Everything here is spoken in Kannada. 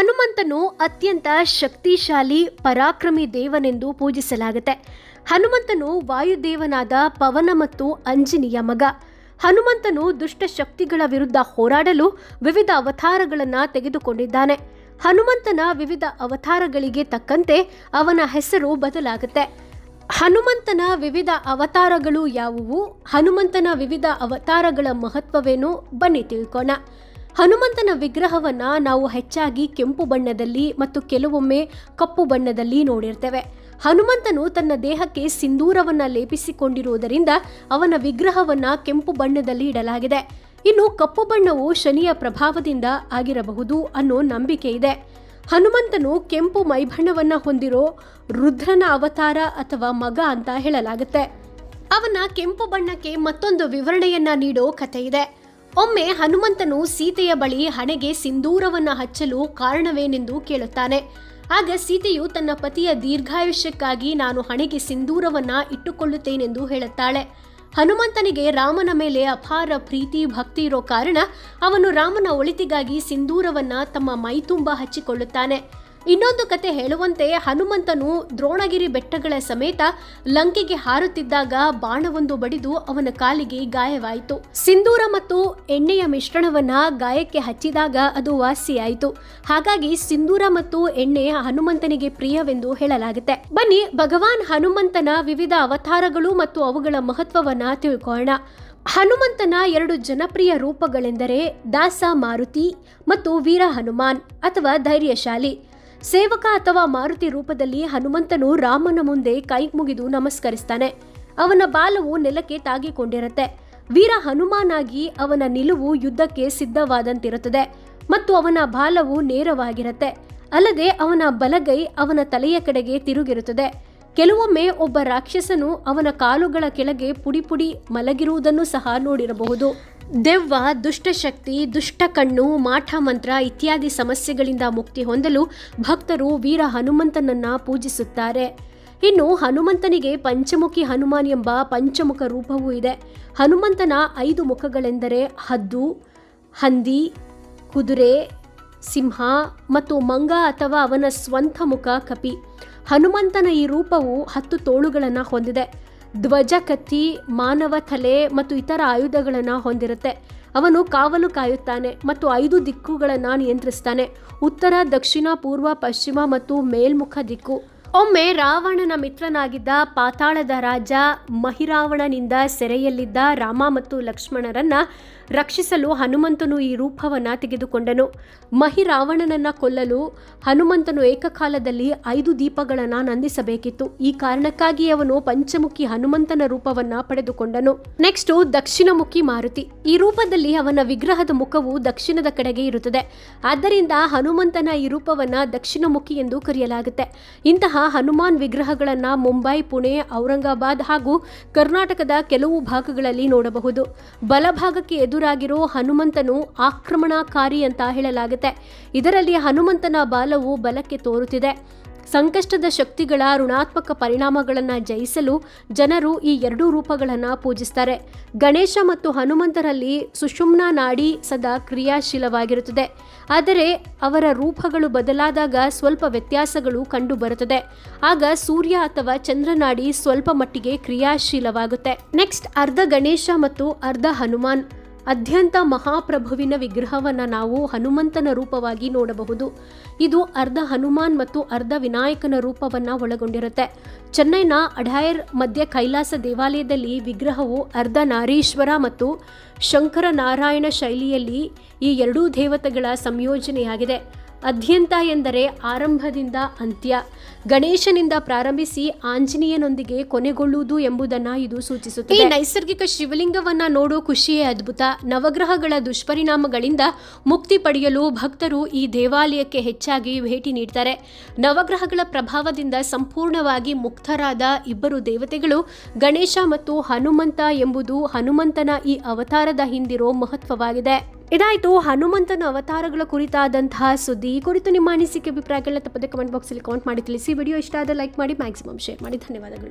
ಹನುಮಂತನು ಅತ್ಯಂತ ಶಕ್ತಿಶಾಲಿ, ಪರಾಕ್ರಮಿ ದೇವನೆಂದು ಪೂಜಿಸಲಾಗುತ್ತೆ. ಹನುಮಂತನು ವಾಯುದೇವನಾದ ಪವನ ಮತ್ತು ಅಂಜನಿಯ ಮಗ. ಹನುಮಂತನು ದುಷ್ಟ ಶಕ್ತಿಗಳ ವಿರುದ್ಧ ಹೋರಾಡಲು ವಿವಿಧ ಅವತಾರಗಳನ್ನು ತೆಗೆದುಕೊಂಡಿದ್ದಾನೆ. ಹನುಮಂತನ ವಿವಿಧ ಅವತಾರಗಳಿಗೆ ತಕ್ಕಂತೆ ಅವನ ಹೆಸರು ಬದಲಾಗುತ್ತೆ. ಹನುಮಂತನ ವಿವಿಧ ಅವತಾರಗಳು ಯಾವುವು? ಹನುಮಂತನ ವಿವಿಧ ಅವತಾರಗಳ ಮಹತ್ವವೇನು? ಬನ್ನಿ ತಿಳ್ಕೋಣ. ಹನುಮಂತನ ವಿಗ್ರಹವನ್ನ ನಾವು ಹೆಚ್ಚಾಗಿ ಕೆಂಪು ಬಣ್ಣದಲ್ಲಿ ಮತ್ತು ಕೆಲವೊಮ್ಮೆ ಕಪ್ಪು ಬಣ್ಣದಲ್ಲಿ ನೋಡಿರ್ತೇವೆ. ಹನುಮಂತನು ತನ್ನ ದೇಹಕ್ಕೆ ಸಿಂಧೂರವನ್ನ ಲೇಪಿಸಿಕೊಂಡಿರುವುದರಿಂದ ಅವನ ವಿಗ್ರಹವನ್ನ ಕೆಂಪು ಬಣ್ಣದಲ್ಲಿ ಇಡಲಾಗಿದೆ. ಇನ್ನು ಕಪ್ಪು ಬಣ್ಣವು ಶನಿಯ ಪ್ರಭಾವದಿಂದ ಆಗಿರಬಹುದು ಅನ್ನೋ ನಂಬಿಕೆ ಇದೆ. ಹನುಮಂತನು ಕೆಂಪು ಮೈಬಣ್ಣವನ್ನ ಹೊಂದಿರೋ ರುದ್ರನ ಅವತಾರ ಅಥವಾ ಮಗ ಅಂತ ಹೇಳಲಾಗುತ್ತೆ. ಅವನ ಕೆಂಪು ಬಣ್ಣಕ್ಕೆ ಮತ್ತೊಂದು ವಿವರಣೆಯನ್ನ ನೀಡೋ ಕಥೆ ಇದೆ. ಒಮ್ಮೆ ಹನುಮಂತನು ಸೀತೆಯ ಬಳಿ ಹಣೆಗೆ ಸಿಂಧೂರವನ್ನ ಹಚ್ಚಲು ಕಾರಣವೇನೆಂದು ಕೇಳುತ್ತಾನೆ. ಆಗ ಸೀತೆಯು ತನ್ನ ಪತಿಯ ದೀರ್ಘಾಯುಷ್ಯಕ್ಕಾಗಿ ನಾನು ಹಣೆಗೆ ಸಿಂಧೂರವನ್ನ ಇಟ್ಟುಕೊಳ್ಳುತ್ತೇನೆಂದು ಹೇಳುತ್ತಾಳೆ. ಹನುಮಂತನಿಗೆ ರಾಮನ ಮೇಲೆ ಅಪಾರ ಪ್ರೀತಿ ಭಕ್ತಿ ಇರೋ ಕಾರಣ ಅವನು ರಾಮನ ಒಳಿತಿಗಾಗಿ ಸಿಂಧೂರವನ್ನ ತಮ್ಮ ಮೈತುಂಬ ಹಚ್ಚಿಕೊಳ್ಳುತ್ತಾನೆ. ಇನ್ನೊಂದು ಕತೆ ಹೇಳುವಂತೆ ಹನುಮಂತನು ದ್ರೋಣಗಿರಿ ಬೆಟ್ಟಗಳ ಸಮೇತ ಲಂಕೆಗೆ ಹಾರುತ್ತಿದ್ದಾಗ ಬಾಣವೊಂದು ಬಡಿದು ಅವನ ಕಾಲಿಗೆ ಗಾಯವಾಯಿತು. ಸಿಂಧೂರ ಮತ್ತು ಎಣ್ಣೆಯ ಮಿಶ್ರಣವನ್ನ ಗಾಯಕ್ಕೆ ಹಚ್ಚಿದಾಗ ಅದು ವಾಸಿಯಾಯಿತು. ಹಾಗಾಗಿ ಸಿಂಧೂರ ಮತ್ತು ಎಣ್ಣೆ ಹನುಮಂತನಿಗೆ ಪ್ರಿಯವೆಂದು ಹೇಳಲಾಗುತ್ತೆ. ಬನ್ನಿ, ಭಗವಾನ್ ಹನುಮಂತನ ವಿವಿಧ ಅವತಾರಗಳು ಮತ್ತು ಅವುಗಳ ಮಹತ್ವವನ್ನ ತಿಳ್ಕೊಳ್ಳೋಣ. ಹನುಮಂತನ ಎರಡು ಜನಪ್ರಿಯ ರೂಪಗಳೆಂದರೆ ದಾಸ ಮಾರುತಿ ಮತ್ತು ವೀರ ಹನುಮಾನ್ ಅಥವಾ ಧೈರ್ಯಶಾಲಿ. ಸೇವಕ ಅಥವಾ ಮಾರುತಿ ರೂಪದಲ್ಲಿ ಹನುಮಂತನು ರಾಮನ ಮುಂದೆ ಕೈ ಮುಗಿದು ನಮಸ್ಕರಿಸ್ತಾನೆ. ಅವನ ಬಾಲವು ನೆಲಕ್ಕೆ ತಾಗಿಕೊಂಡಿರುತ್ತೆ. ವೀರ ಹನುಮಾನಾಗಿ ಅವನ ನಿಲುವು ಯುದ್ಧಕ್ಕೆ ಸಿದ್ಧವಾದಂತಿರುತ್ತದೆ ಮತ್ತು ಅವನ ಬಾಲವು ನೇರವಾಗಿರುತ್ತೆ. ಅಲ್ಲದೆ ಅವನ ಬಲಗೈ ಅವನ ತಲೆಯ ಕಡೆಗೆ ತಿರುಗಿರುತ್ತದೆ. ಕೆಲವೊಮ್ಮೆ ಒಬ್ಬ ರಾಕ್ಷಸನು ಅವನ ಕಾಲುಗಳ ಕೆಳಗೆ ಪುಡಿ ಪುಡಿ ಮಲಗಿರುವುದನ್ನು ಸಹ ನೋಡಿರಬಹುದು. ದೆವ್ವ, ದುಷ್ಟಶಕ್ತಿ ದುಷ್ಟ ಕಣ್ಣು ಮಾಠ ಮಂತ್ರ ಇತ್ಯಾದಿ ಸಮಸ್ಯೆಗಳಿಂದ ಮುಕ್ತಿ ಹೊಂದಲು ಭಕ್ತರು ವೀರ ಹನುಮಂತನನ್ನ ಪೂಜಿಸುತ್ತಾರೆ. ಇನ್ನು ಹನುಮಂತನಿಗೆ ಪಂಚಮುಖಿ ಹನುಮಾನ್ ಎಂಬ ಪಂಚಮುಖ ರೂಪವೂ ಇದೆ. ಹನುಮಂತನ ಐದು ಮುಖಗಳೆಂದರೆ ಹದ್ದು, ಹಂದಿ, ಕುದುರೆ, ಸಿಂಹ ಮತ್ತು ಮಂಗ ಅಥವಾ ಅವನ ಸ್ವಂತ ಮುಖ ಕಪಿ. ಹನುಮಂತನ ಈ ರೂಪವು ಹತ್ತು ತೋಳುಗಳನ್ನು ಹೊಂದಿದೆ. ಧ್ವಜ ಕತ್ತಿ, ಮಾನವ ತಲೆ ಮತ್ತು ಇತರ ಆಯುಧಗಳನ್ನು ಹೊಂದಿರುತ್ತೆ. ಅವನು ಕಾವಲು ಕಾಯುತ್ತಾನೆ ಮತ್ತು ಐದು ದಿಕ್ಕುಗಳನ್ನು ನಿಯಂತ್ರಿಸ್ತಾನೆ. ಉತ್ತರ, ದಕ್ಷಿಣ, ಪೂರ್ವ, ಪಶ್ಚಿಮ ಮತ್ತು ಮೇಲ್ಮುಖ ದಿಕ್ಕು. ಒಮ್ಮೆ ರಾವಣನ ಮಿತ್ರನಾಗಿದ್ದ ಪಾತಾಳದ ರಾಜ ಮಹಿರಾವಣನಿಂದ ಸೆರೆಯಲ್ಲಿದ್ದ ರಾಮ ಮತ್ತು ಲಕ್ಷ್ಮಣರನ್ನ ರಕ್ಷಿಸಲು ಹನುಮಂತನು ಈ ರೂಪವನ್ನ ತೆಗೆದುಕೊಂಡನು. ಮಹಿರಾವಣನನ್ನ ಕೊಲ್ಲಲು ಹನುಮಂತನು ಏಕಕಾಲದಲ್ಲಿ ಐದು ದೀಪಗಳನ್ನು ನಂದಿಸಬೇಕಿತ್ತು. ಈ ಕಾರಣಕ್ಕಾಗಿ ಅವನು ಪಂಚಮುಖಿ ಹನುಮಂತನ ರೂಪವನ್ನ ಪಡೆದುಕೊಂಡನು. ನೆಕ್ಸ್ಟ್ ದಕ್ಷಿಣಮುಖಿ ಮಾರುತಿ. ಈ ರೂಪದಲ್ಲಿ ಅವನ ವಿಗ್ರಹದ ಮುಖವು ದಕ್ಷಿಣದ ಕಡೆಗೆ ಇರುತ್ತದೆ. ಆದ್ದರಿಂದ ಹನುಮಂತನ ಈ ರೂಪವನ್ನ ದಕ್ಷಿಣಮುಖಿ ಎಂದು ಕರೆಯಲಾಗುತ್ತೆ. ಇಂತಹ ಹನುಮಾನ್ ವಿಗ್ರಹಗಳನ್ನು ಮುಂಬೈ, ಪುಣೆ, ಔರಂಗಾಬಾದ್ ಹಾಗೂ ಕರ್ನಾಟಕದ ಕೆಲವು ಭಾಗಗಳಲ್ಲಿ ನೋಡಬಹುದು. ಬಲಭಾಗಕ್ಕೆ ಎದುರಾಗಿರೋ ಹನುಮಂತನು ಆಕ್ರಮಣಕಾರಿ ಅಂತ ಹೇಳಲಾಗುತ್ತೆ. ಇದರಲ್ಲಿ ಹನುಮಂತನ ಬಾಲವು ಬಲಕ್ಕೆ ತೋರುತ್ತಿದೆ. ಸಂಕಷ್ಟದ ಶಕ್ತಿಗಳ ಋಣಾತ್ಮಕ ಪರಿಣಾಮಗಳನ್ನು ಜಯಿಸಲು ಜನರು ಈ ಎರಡೂ ರೂಪಗಳನ್ನು ಪೂಜಿಸ್ತಾರೆ. ಗಣೇಶ ಮತ್ತು ಹನುಮಂತರಲ್ಲಿ ಸುಷುಮ್ನ ನಾಡಿ ಸದಾ ಕ್ರಿಯಾಶೀಲವಾಗಿರುತ್ತದೆ. ಆದರೆ ಅವರ ರೂಪಗಳು ಬದಲಾದಾಗ ಸ್ವಲ್ಪ ವ್ಯತ್ಯಾಸಗಳು ಕಂಡುಬರುತ್ತದೆ. ಆಗ ಸೂರ್ಯ ಅಥವಾ ಚಂದ್ರನಾಡಿ ಸ್ವಲ್ಪ ಮಟ್ಟಿಗೆ ಕ್ರಿಯಾಶೀಲವಾಗುತ್ತೆ. ನೆಕ್ಸ್ಟ್ ಅರ್ಧ ಗಣೇಶ ಮತ್ತು ಅರ್ಧ ಹನುಮಾನ್. ಅತ್ಯಂತ ಮಹಾಪ್ರಭುವಿನ ವಿಗ್ರಹವನ್ನು ನಾವು ಹನುಮಂತನ ರೂಪವಾಗಿ ನೋಡಬಹುದು. ಇದು ಅರ್ಧ ಹನುಮಾನ್ ಮತ್ತು ಅರ್ಧ ವಿನಾಯಕನ ರೂಪವನ್ನು ಒಳಗೊಂಡಿರುತ್ತೆ. ಚೆನ್ನೈನ ಅಢಾಯರ್ ಮಧ್ಯ ಕೈಲಾಸ ದೇವಾಲಯದಲ್ಲಿ ವಿಗ್ರಹವು ಅರ್ಧ ನಾರೀಶ್ವರ ಮತ್ತು ಶಂಕರ ನಾರಾಯಣ ಶೈಲಿಯಲ್ಲಿ ಈ ಎರಡೂ ದೇವತೆಗಳ ಸಂಯೋಜನೆಯಾಗಿದೆ. ಅದ್ಯಂತ ಎಂದರೆ ಆರಂಭದಿಂದ ಅಂತ್ಯ. ಗಣೇಶನಿಂದ ಪ್ರಾರಂಭಿಸಿ ಆಂಜನೇಯನೊಂದಿಗೆ ಕೊನೆಗೊಳ್ಳುವುದು ಎಂಬುದನ್ನ ಇದು ಸೂಚಿಸುತ್ತದೆ. ಈ ನೈಸರ್ಗಿಕ ಶಿವಲಿಂಗವನ್ನ ನೋಡೋ ಖುಷಿಯೇ ಅದ್ಭುತ. ನವಗ್ರಹಗಳ ದುಷ್ಪರಿಣಾಮಗಳಿಂದ ಮುಕ್ತಿ ಪಡೆಯಲು ಭಕ್ತರು ಈ ದೇವಾಲಯಕ್ಕೆ ಹೆಚ್ಚಾಗಿ ಭೇಟಿ ನೀಡ್ತಾರೆ. ನವಗ್ರಹಗಳ ಪ್ರಭಾವದಿಂದ ಸಂಪೂರ್ಣವಾಗಿ ಮುಕ್ತರಾದ ಇಬ್ಬರು ದೇವತೆಗಳು ಗಣೇಶ ಮತ್ತು ಹನುಮಂತ ಎಂಬುದು ಹನುಮಂತನ ಈ ಅವತಾರದ ಹಿಂದಿರೋ ಮಹತ್ವವಾಗಿದೆ. ಇದಾಯಿತು. ಹನುಮಂತನ ಅವತಾರಗಳ ಕುರಿತಾದಂತಹ ಸುದ್ದಿ ಈ ಕುರಿತು ನಿಮ್ಮ ಅನಿಸಿಕೆ, ಅಭಿಪ್ರಾಯಗಳನ್ನ ತಪ್ಪದೆ ಕಮೆಂಟ್ ಬಾಕ್ಸಲ್ಲಿ ಕಮೆಂಟ್ ಮಾಡಿ ತಿಳಿಸಿ. ವಿಡಿಯೋ ಇಷ್ಟ ಆದರೆ ಲೈಕ್ ಮಾಡಿ ಮ್ಯಾಕ್ಸಿಮಮ್ ಶೇರ್ ಮಾಡಿ. ಧನ್ಯವಾದಗಳು.